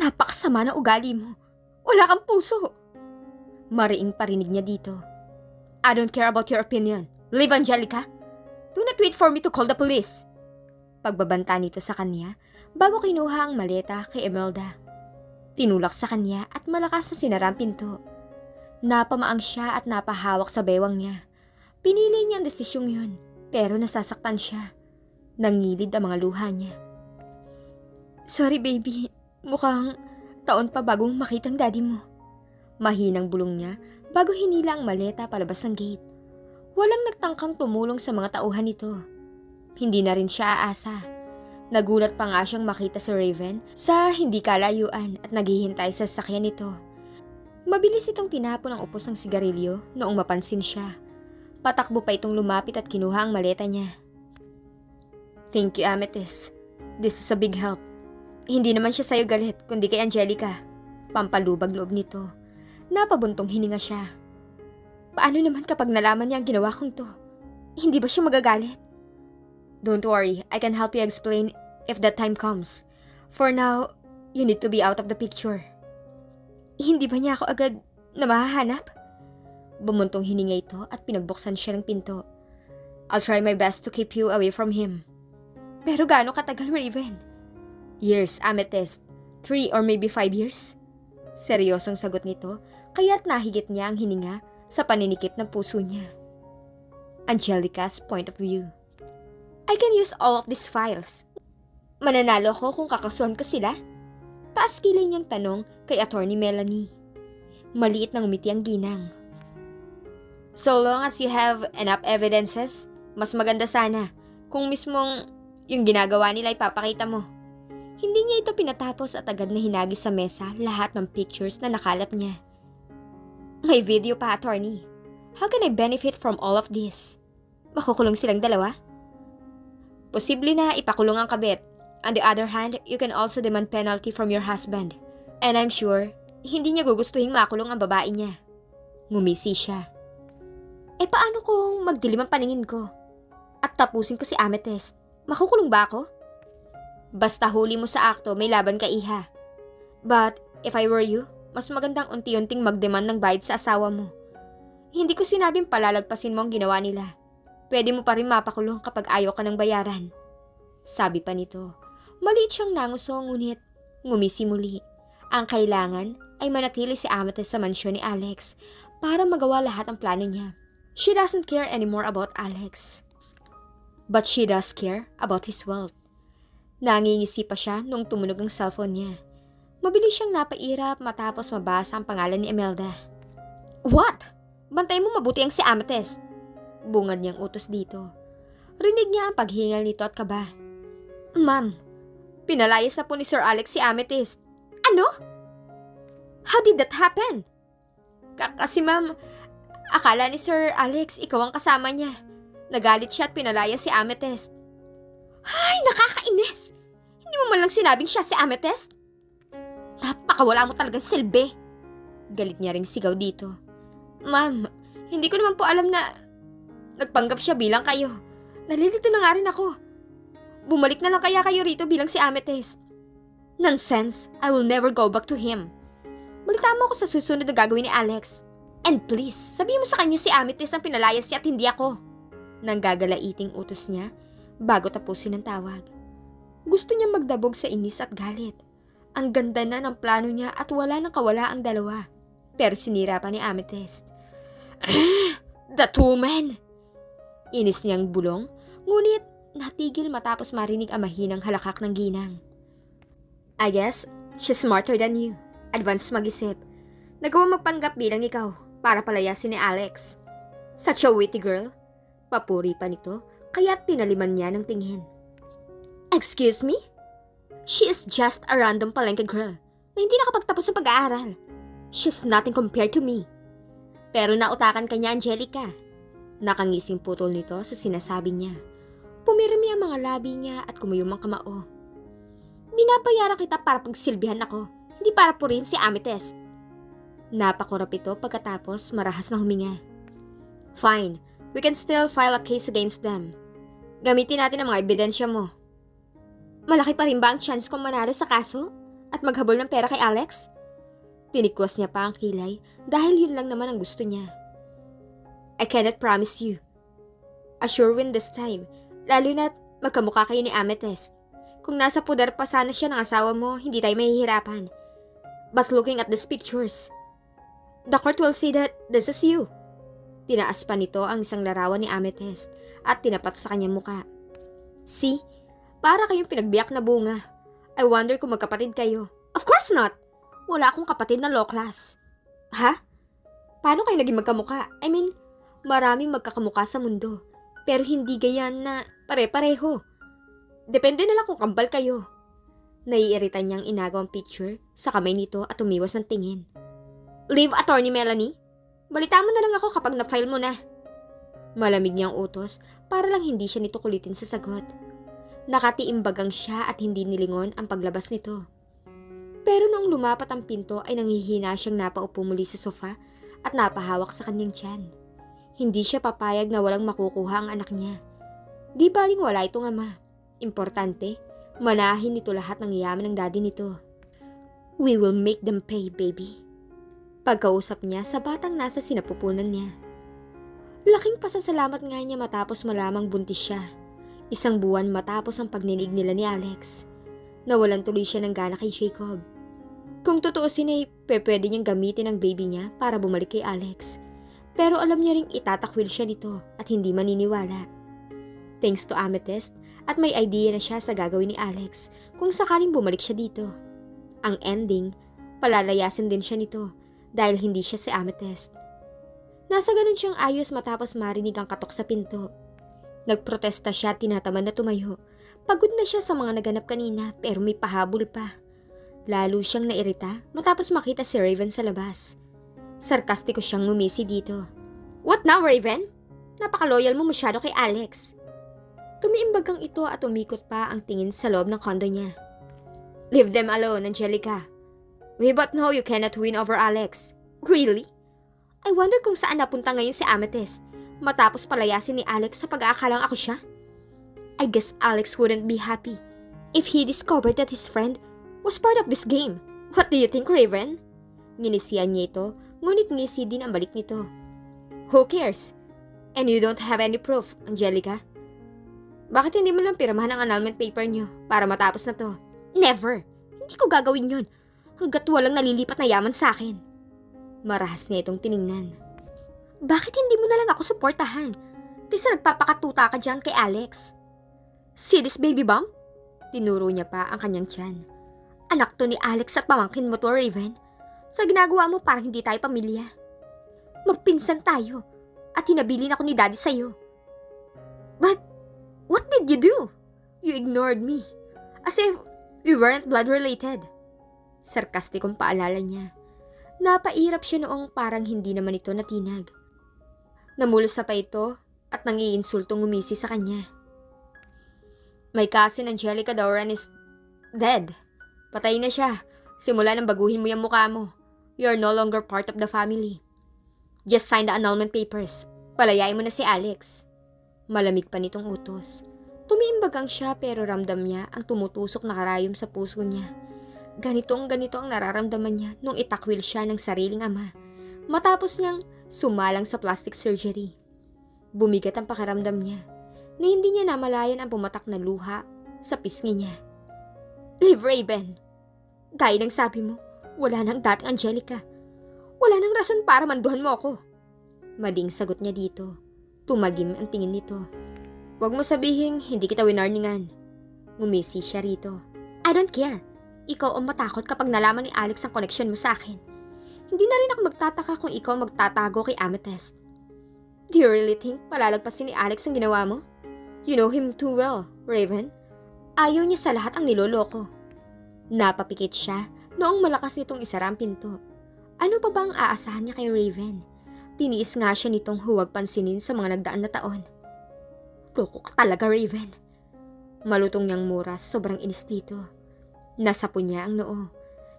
Napakasama ng ugali mo. Wala kang puso. Mariing parinig niya dito. I don't care about your opinion. Leave, Angelica. Do not wait for me to call the police. Pagbabanta nito sa kanya, bago kinuha ang maleta kay Imelda. Tinulak sa kanya at malakas na sinara ang pinto. Napamaang siya at napahawak sa bewang niya. Pinili niya ang desisyong yun, pero nasasaktan siya. Nangilid ang mga luha niya. Sorry baby, mukhang taon pa bagong makitang daddy mo. Mahinang bulong niya bago hinila ang maleta palabas ng gate. Walang nagtangkang tumulong sa mga tauhan nito. Hindi na rin siya aasa. Nagulat pa nga siyang makita si Raven sa hindi kalayuan at naghihintay sa sasakyan nito. Mabilis itong tinapon ang upos ng sigarilyo noong mapansin siya. Patakbo pa itong lumapit at kinuha ang maleta niya. Thank you, Amethyst. This is a big help. Hindi naman siya sa'yo galit, kundi kay Angelica. Pampalubag loob nito. Napabuntong hininga siya. Paano naman kapag nalaman niya ang ginawa kong to? Hindi ba siya magagalit? Don't worry, I can help you explain if that time comes. For now, you need to be out of the picture. Hindi ba niya ako agad na mahahanap? Bumuntong hininga ito at pinagbuksan siya ng pinto. I'll try my best to keep you away from him. Pero gaano katagal, Raven? Years, Amethyst. Three or maybe five years? Seryosong sagot nito, kaya't nahigit niya ang hininga sa paninikip ng puso niya. Angelica's point of view. I can use all of these files. Mananalo ko kung kakasuhan ko sila? Taas kilay niyang tanong kay Attorney Melanie. Maliit na ngumiti ang ginang. So long as you have enough evidences, mas maganda sana kung mismong yung ginagawa nila ipapakita mo. Hindi niya ito pinatapos at agad na hinagi sa mesa lahat ng pictures na nakalap niya. May video pa, attorney. How can I benefit from all of this? Makukulong silang dalawa? Posible na ipakulong ang kabit. On the other hand, you can also demand penalty from your husband. And I'm sure, hindi niya gugustuhin makulong ang babae niya. Ngumisi siya. Eh paano kung magdilim ang paningin ko? At tapusin ko si Amethyst? Makukulong ba ako? Basta huli mo sa akto, may laban ka iha. But, if I were you, mas magandang unti-unting magdemand ng bayad sa asawa mo. Hindi ko sinabing palalagpasin mo ang ginawa nila. Pwede mo pa rin mapakulong kapag ayaw ka ng bayaran. Sabi pa nito. Maliit siyang nanguso ngunit ngumisi muli. Ang kailangan ay manatili si Amethyst sa mansyon ni Alex para magawa lahat ang plano niya. She doesn't care anymore about Alex. But she does care about his wealth. Nangingisi pa siya nung tumunog ang cellphone niya. Mabilis siyang napairap matapos mabasa ang pangalan ni Imelda. What? Bantay mo mabuti ang si Amethyst. Bungad niyang utos dito. Rinig niya ang paghingal nito at kaba. Ma'am, pinalayas na po ni Sir Alex si Amethyst. Ano? How did that happen? Ka- kasi ma'am, akala ni Sir Alex ikaw ang kasama niya. Nagalit siya at pinalaya si Amethyst. Ay, nakakainis! Hindi mo man lang sinabing siya si Amethyst? Napakawala mo talagang silbi. Galit niya ring sigaw dito. Ma'am, hindi ko naman po alam na nagpanggap siya bilang kayo. Nalilito na nga rin ako. Bumalik na lang kaya kayo rito bilang si Amethyst. Nonsense. I will never go back to him. Balita mo ako sa susunod na gagawin ni Alex. And please, sabihin mo sa kanya si Amethyst ang pinalayas niya at hindi ako. Nang gagalaiting utos niya bago tapusin ang tawag. Gusto niya magdabog sa inis at galit. Ang ganda na ng plano niya at wala nang kawala ang dalawa. Pero sinira pa ni Amethyst. That woman! Inis niyang bulong, ngunit natigil matapos marinig ang mahinang halakak ng ginang. I guess, she's smarter than you. Advance mag-isip. Nagawa magpanggap bilang ikaw para palayasin ni Alex. Such a witty girl. Papuri pa nito, kaya't pinaliman niya ng tingin. Excuse me? She is just a random palengke girl na hindi nakapagtapos ng pag-aaral. She's nothing compared to me. Pero nautakan kanya Angelica. Nakangising putol nito sa sinasabi niya. Pumirmi ang mga labi niya at kumuyong ang kamao. Binabayaran kita para pagsilbihan ako, hindi para purin si Amethyst. Napakurap ito pagkatapos marahas na huminga. Fine, we can still file a case against them. Gamitin natin ang mga ebidensya mo. Malaki pa rin ba ang chance kong manalo sa kaso? at maghabol ng pera kay Alex? Tinikwas niya pa ang kilay dahil yun lang naman ang gusto niya. I cannot promise you. Assure win this time, lalo na't magkamukha kayo ni Amethyst. Kung nasa pudar pa sana siya ng asawa mo, hindi tayo mahihirapan. But looking at these pictures, the court will say that this is you. Tinaas pa nito ang isang larawan ni Amethyst at tinapat sa kanyang muka. See? Para kayong pinagbiyak na bunga. I wonder kung magkapatid kayo. Of course not! Wala akong kapatid na law class. Ha? Paano kayo naging magkamuka? I mean, maraming magkakamuka sa mundo. Pero hindi gayan na pare-pareho. Depende na lang kung kambal kayo. Naiirita niyang inagaw ang picture sa kamay nito at umiwas ng tingin. Leave attorney Melanie? Balita mo na lang ako kapag na-file mo na. Malamig niyang utos para lang hindi siya nito kulitin sa sagot. Nakatiimbagang siya at hindi nilingon ang paglabas nito. Pero nung lumapat ang pinto ay nanghihina siyang napaupo muli sa sofa at napahawak sa kanyang tiyan. Hindi siya papayag na walang makukuha ang anak niya. Di baling wala itong ama. Importante, manahin nito lahat ng yaman ng daddy nito. We will make them pay, baby. Pagkausap niya sa batang nasa sinapupunan niya. Laking pasasalamat nga niya matapos malamang buntis siya. Isang buwan matapos ang pagninig nila ni Alex. Nawalan tuloy siya ng gana kay Jacob. Kung totoosin ay pwede niyang gamitin ang baby niya para bumalik kay Alex. Pero alam niya ring itatakwil siya nito at hindi maniniwala. Thanks to Amethyst at may idea na siya sa gagawin ni Alex kung sakaling bumalik siya dito. Ang ending, palalayasin din siya nito dahil hindi siya si Amethyst. Nasa ganun siyang ayos matapos marinig ang katok sa pinto. Nagprotesta siya at tinatamad na tumayo. Pagod na siya sa mga naganap kanina pero may pahabol pa. Lalo siyang nairita matapos makita si Raven sa labas. Sarkastiko siyang ngumisi dito. What now, Raven? Napaka-loyal mo masyado kay Alex. Tumiimbagang ito at umikot pa ang tingin sa loob ng kondo niya. Leave them alone, Angelica. We both know you cannot win over Alex. Really? I wonder kung saan napunta ngayon si Amethyst matapos palayasin ni Alex sa pag-aakalang ako siya. I guess Alex wouldn't be happy if he discovered that his friend was part of this game. What do you think, Raven? Nginisiyan niya ito, ngunit ngisi din ang balik nito. Who cares? And you don't have any proof, Angelica. Bakit hindi mo lang pirmahan ang annulment paper niyo para matapos na to? Never! Hindi ko gagawin yun hanggat walang nalilipat na yaman sa akin. Marahas niya itong tiningnan. Bakit hindi mo na lang ako suportahan? Kaysa nagpapakatuta ka dyan kay Alex. See this baby bump? Tinuro niya pa ang kanyang tiyan. Anak to ni Alex at pamangkin mo to, Raven. Sa ginagawa mo parang hindi tayo pamilya. Magpinsan tayo at hinabilin ako ni Daddy sa'yo. But, what did you do? You ignored me. As if we weren't blood related. Sarkastikong paalala niya. Napairap siya noong parang hindi naman ito natinag. Namulsa pa ito at nangiinsultong ngumisi sa kanya. My cousin Angelica Doran is dead. Patay na siya. Simula nang baguhin mo yung mukha mo. You're no longer part of the family. Just sign the annulment papers. Palayain mo na si Alex. Malamig pa nitong utos. Tumiimbagang siya pero ramdam niya ang tumutusok na karayom sa puso niya. Ganitong ganito ang nararamdaman niya nung itakwil siya ng sariling ama. Matapos niyang sumalang sa plastic surgery. Bumigat ang pakiramdam niya na hindi niya namalayan ang pumatak na luha sa pisngi niya. Live Raven! Gaya ng sabi mo, wala nang dating Angelica. Wala nang rason para manduhan mo ako. Mading sagot niya dito. Tumagim ang tingin nito. Huwag mo sabihin hindi kita winarningan. Ngumisi siya rito. I don't care. Ikaw ang matakot kapag nalaman ni Alex ang connection mo sa akin. Hindi na rin ako magtataka kung ikaw magtatago kay Amethyst. Do you really think palalagpasin ni Alex ang ginawa mo? You know him too well, Raven. Ayaw niya sa lahat ang niloloko. Napapikit siya noong malakas nitong isara ang pinto. Ano pa ba ang aasahan niya kay Raven? Tiniis nga siya nitong huwag pansinin sa mga nagdaan na taon. Loko ka talaga, Raven. Malutong niyang mura sobrang inis dito. Nasapo niya ang noo.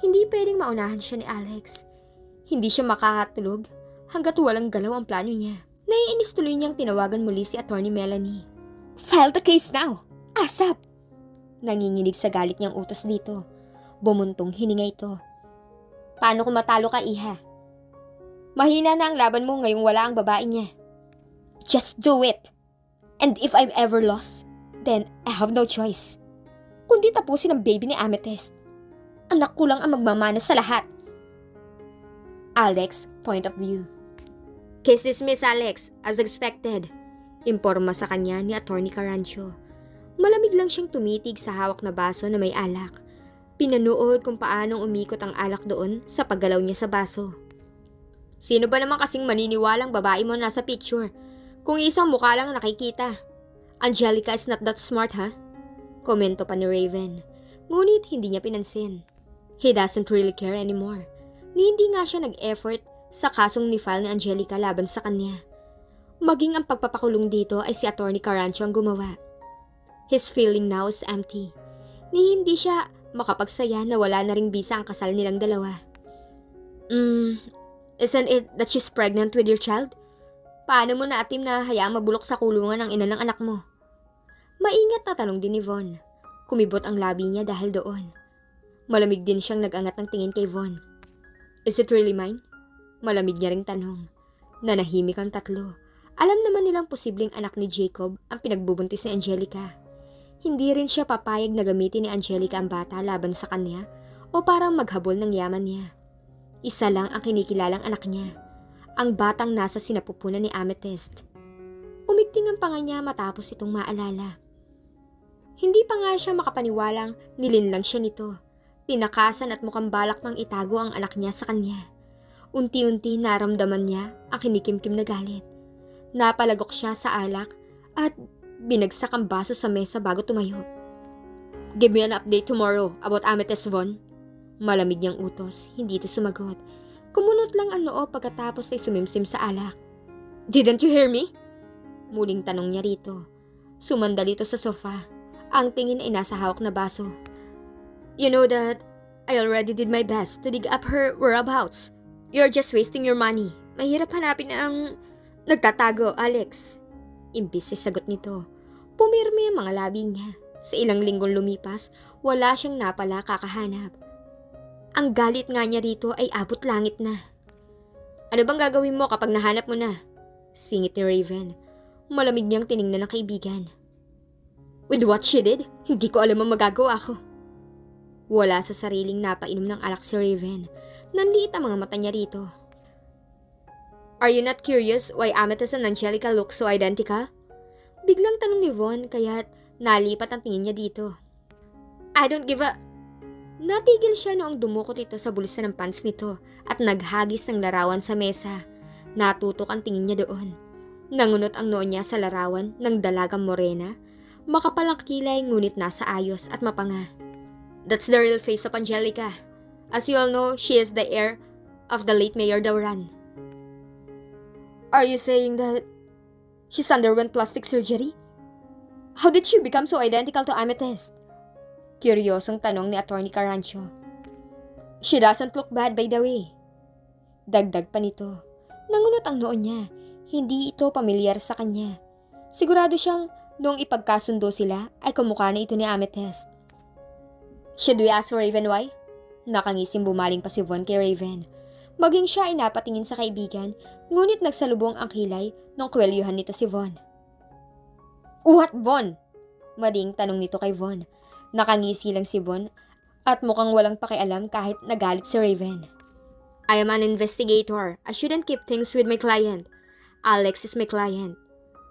Hindi pwedeng maunahan siya ni Alex. Hindi siya makakatulog hanggat walang galaw ang plano niya. Naiinis tuloy niyang tinawagan muli si Attorney Melanie. File the case now! ASAP! Nanginginig sa galit niyang utos dito. Bumuntong hininga ito. Paano kung matalo ka, Iha? Mahina na ang laban mo ngayong wala ang babae niya. Just do it. And if I've ever lost, then I have no choice. Kundi tapusin ang baby ni Amethyst. Anak ko lang ang magmamana sa lahat. Alex, point of view. Kisses Miss Alex, as expected. Imporma sa kanya ni Attorney Carancho. Malamig lang siyang tumitig sa hawak na baso na may alak. Pinanood kung paanong umikot ang alak doon sa paggalaw niya sa baso. Sino ba naman kasing maniniwalang babae mo nasa picture? Kung isang mukha lang ang nakikita. Angelica is not that smart, ha? Komento pa ni Raven. Ngunit hindi niya pinansin. He doesn't really care anymore. Ni hindi nga siya nag-effort sa kasong ni file ni Angelica laban sa kanya. Maging ang pagpapakulong dito ay si Attorney Carancho ang gumawa. His feeling now is empty. Ni hindi siya makapagsaya na wala na ring bisa ang kasal nilang dalawa. Hmm, isn't it that she's pregnant with your child? Paano mo naatim na hayaang mabulok sa kulungan ang ina ng anak mo? Maingat na tanong din ni Von. Kumibot ang labi niya dahil doon. Malamig din siyang nag-angat ng tingin kay Von. Is it really mine? Malamig niya ring tanong. Nanahimik ang tatlo. Alam naman nilang posibleng anak ni Jacob ang pinagbubuntis ni Angelica. Hindi rin siya papayag na gamitin ni Angelica ang bata laban sa kanya o parang maghabol ng yaman niya. Isa lang ang kinikilalang anak niya. Ang batang nasa sinapupunan ni Amethyst. Umigting ang panga niya matapos itong maalala. Hindi pa nga siya makapaniwalang nilinlang siya nito. Tinakasan at mukhang balak mang itago ang anak niya sa kanya. Unti-unti naramdaman niya ang kinikimkim na galit. Napalagok siya sa alak at binagsak ang baso sa mesa bago tumayo. Give me an update tomorrow about Amethyst Von. Malamig niyang utos, hindi ito sumagot. Kumunot lang ang noo pagkatapos ay sumimsim sa alak. Didn't you hear me? Muling tanong niya rito. Sumandal ito sa sofa. Ang tingin ay nasa hawak na baso. You know that I already did my best to dig up her whereabouts. You're just wasting your money. Mahirap hanapin ang nagtatago, Alex. Imbis ay sagot nito. Pumirmi ang mga labi niya. Sa ilang linggong lumipas, wala siyang napala kakahanap. Ang galit nga niya rito ay abot langit na. Ano bang gagawin mo kapag nahanap mo na? Singit ni Raven. Malamig niyang tiningnan ng kaibigan. With what she did, hindi ko alam ang magagawa ko. Wala sa sariling napainom ng alak si Raven. Nanliit ang mga mata niya rito. Are you not curious why Amethyst and Angelica look so identical? Biglang tanong ni Von kaya't nalipat ang tingin niya dito. I don't give a... Natigil siya noong dumukot ito sa bulsa ng pants nito at naghagis ng larawan sa mesa. Natutok ang tingin niya doon. Nangunot ang noo niya sa larawan ng dalagang morena. Makapal ang kilay ngunit nasa ayos at mapanga. That's the real face of Angelica. As you all know, she is the heir of the late Mayor Dauran. Are you saying that she's underwent plastic surgery? How did she become so identical to Amethyst? Kuryosong tanong ni Attorney Carancho. She doesn't look bad by the way. Dagdag pa nito. Nangunot ang noo niya. Hindi ito pamilyar sa kanya. Sigurado siyang noong ipagkasundo sila ay kumukha na ito ni Amethyst. Should we ask Raven why? Nakangising bumaling pa si Von kay Raven. Maging siya ay napatingin sa kaibigan, ngunit nagsalubong ang kilay nung kwelyuhan nito si Von. What, Von? Mading tanong nito kay Von. Nakangisi lang si Von at mukhang walang pakialam kahit nagalit si Raven. I am an investigator. I shouldn't keep things with my client. Alex is my client.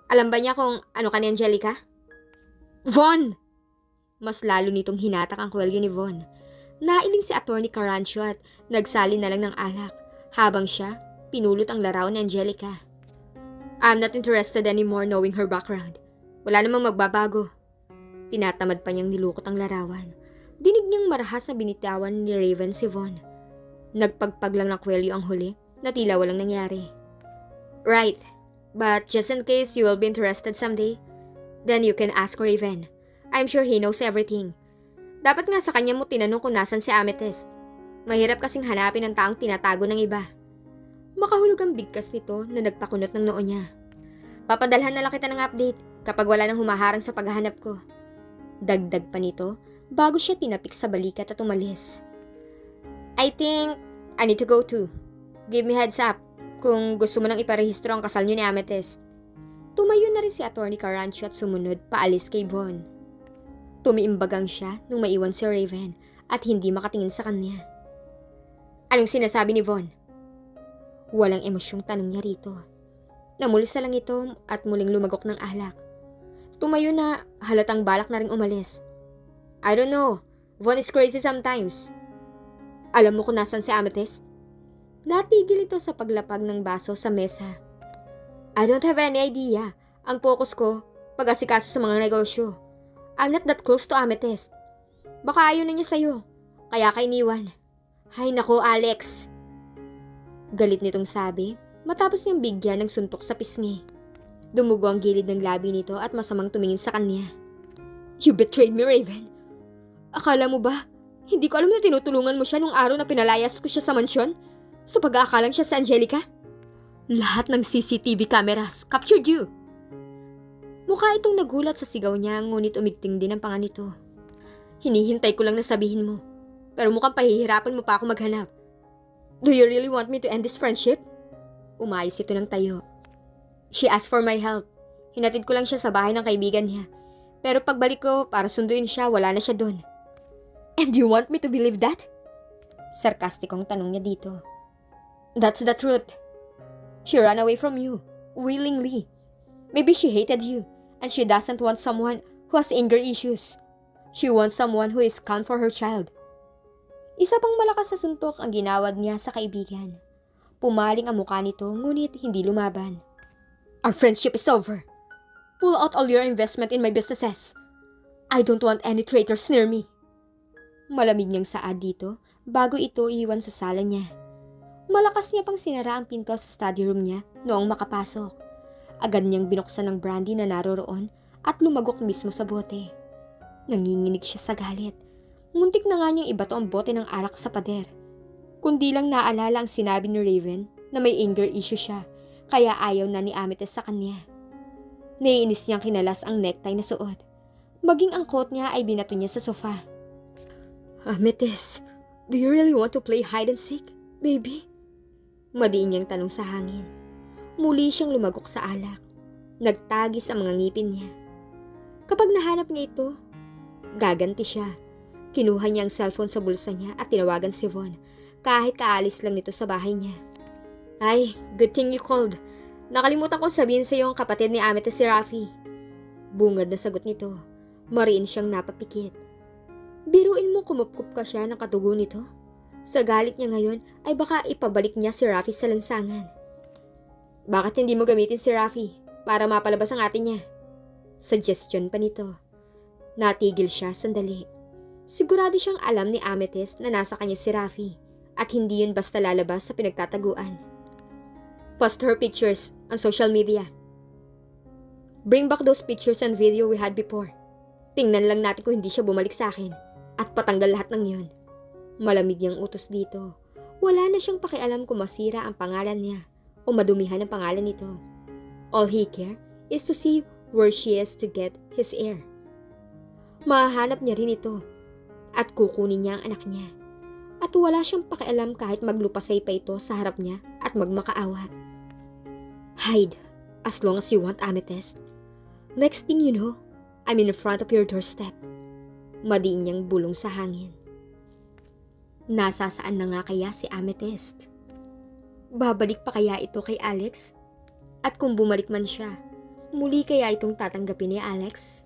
Alam ba niya kung ano ka ni Angelica? Von! Mas lalo nitong hinatak ang kwelyo ni Von. Nailing si Attorney Carancho at nagsali na lang ng alak, habang siya pinulot ang larawan ni Angelica. I'm not interested anymore knowing her background. Wala namang magbabago. Tinatamad pa niyang nilukot ang larawan. Dinig niyang marahas na binitawan ni Raven si Von. Nagpagpag lang ng kwelyo ang huli na tila walang nangyari. Right, but just in case you will be interested someday, then you can ask Raven. I'm sure he knows everything. Dapat nga sa kanya mo tinanong kung nasan si Amethyst. Mahirap kasing hanapin ang taong tinatago ng iba. Makahulog ang bigkas nito na nagpakunot ng noo niya. Papadalhan na lang kita ng update kapag wala nang humaharang sa paghahanap ko. Dagdag pa nito bago siya tinapik sa balikat at umalis. I think I need to go too. Give me heads up kung gusto mo nang iparehistro ang kasal niyo ni Amethyst. Tumayo na rin si Attorney Carancho at sumunod paalis kay Von. Tumiimbagang siya nung maiwan si Raven at hindi makatingin sa kanya. Anong sinasabi ni Von? Walang emosyong tanong niya rito. Namulsa lang ito at muling lumagok ng alak. Tumayo na halatang balak na rin umalis. I don't know. Von is crazy sometimes. Alam mo kung nasan si Amethyst? Natigil ito sa paglapag ng baso sa mesa. I don't have any idea. Ang focus ko, pag-asikaso sa mga negosyo. I'm not that close to Amethyst. Baka ayaw na niya sa'yo. Kaya ka iniwan. Hay nako, Alex. Galit nitong sabi, matapos niyang bigyan ng suntok sa pisngi. Dumugo ang gilid ng labi nito at masamang tumingin sa kanya. You betrayed me, Raven. Akala mo ba, hindi ko alam na tinutulungan mo siya nung araw na pinalayas ko siya sa mansyon? Sa pag-aakalang siya sa Angelica? Lahat ng CCTV cameras captured you. Mukha itong nagulat sa sigaw niya ngunit umigting din ang panga nito. Hinihintay ko lang na sabihin mo. Pero mukhang pahihirapan mo pa ako maghanap. Do you really want me to end this friendship? Umayos ito ng tayo. She asked for my help. Hinatid ko lang siya sa bahay ng kaibigan niya. Pero pagbalik ko para sunduin siya, wala na siya doon. And you want me to believe that? Sarkastikong tanong niya dito. That's the truth. She ran away from you, willingly. Maybe she hated you, and she doesn't want someone who has anger issues. She wants someone who is calm for her child. Isa pang malakas na suntok ang ginawad niya sa kaibigan. Pumaling ang mukha nito ngunit hindi lumaban. Our friendship is over. Pull out all your investment in my businesses. I don't want any traitors near me. Malamig niyang saad dito bago ito iwan sa sala niya. Malakas niya pang sinara ang pinto sa study room niya noong makapasok. Agad niyang binuksan ng brandy na naroroon at lumagok mismo sa bote. Nanginginig siya sa galit. Muntik na nga niyang ibato ang bote ng alak sa pader. Kundi lang naalala ang sinabi ni Raven na may anger issue siya, kaya ayaw na ni Amethyst sa kanya. Naiinis niyang kinalas ang necktie na suot. Maging ang coat niya ay binato niya sa sofa. Amethyst, do you really want to play hide and seek, baby? Madiin niyang tanong sa hangin. Muli siyang lumagok sa alak. Nagtagis ang mga ngipin niya. Kapag nahanap niya ito, gaganti siya. Kinuha niya ang cellphone sa bulsa niya at tinawagan si Von kahit kaalis lang nito sa bahay niya. Ay, good thing you called. Nakalimutan ko sabihin sa iyo ang kapatid ni Amethyst si Rafi. Bungad na sagot nito. Mariin siyang napapikit. Biruin mo kumupkup ka siya ng katugo nito. Sa galit niya ngayon ay baka ipabalik niya si Rafi sa lansangan. Bakit hindi mo gamitin si Rafi para mapalabas ang ate niya? Suggestion pa nito. Natigil siya sandali. Sigurado siyang alam ni Amethyst na nasa kanya si Rafi at hindi yun basta lalabas sa pinagtataguan. Post her pictures on social media. Bring back those pictures and video we had before. Tingnan lang natin kung hindi siya bumalik sa akin at patanggal lahat ng yon. Malamig niyang utos dito. Wala na siyang pakialam kung masira ang pangalan niya o madumihan ang pangalan nito. All he care is to see where she is to get his heir. Mahahanap niya rin ito at kukunin niya ang anak niya. At wala siyang pakialam kahit maglupasay pa ito sa harap niya at magmakaawat. Hide as long as you want amethyst. Next thing you know, I'm in front of your doorstep. Madiin niyang bulong sa hangin. Nasasaan na nga kaya si Amethyst? Babalik pa kaya ito kay Alex? At kung bumalik man siya, muli kaya itong tatanggapin ni Alex?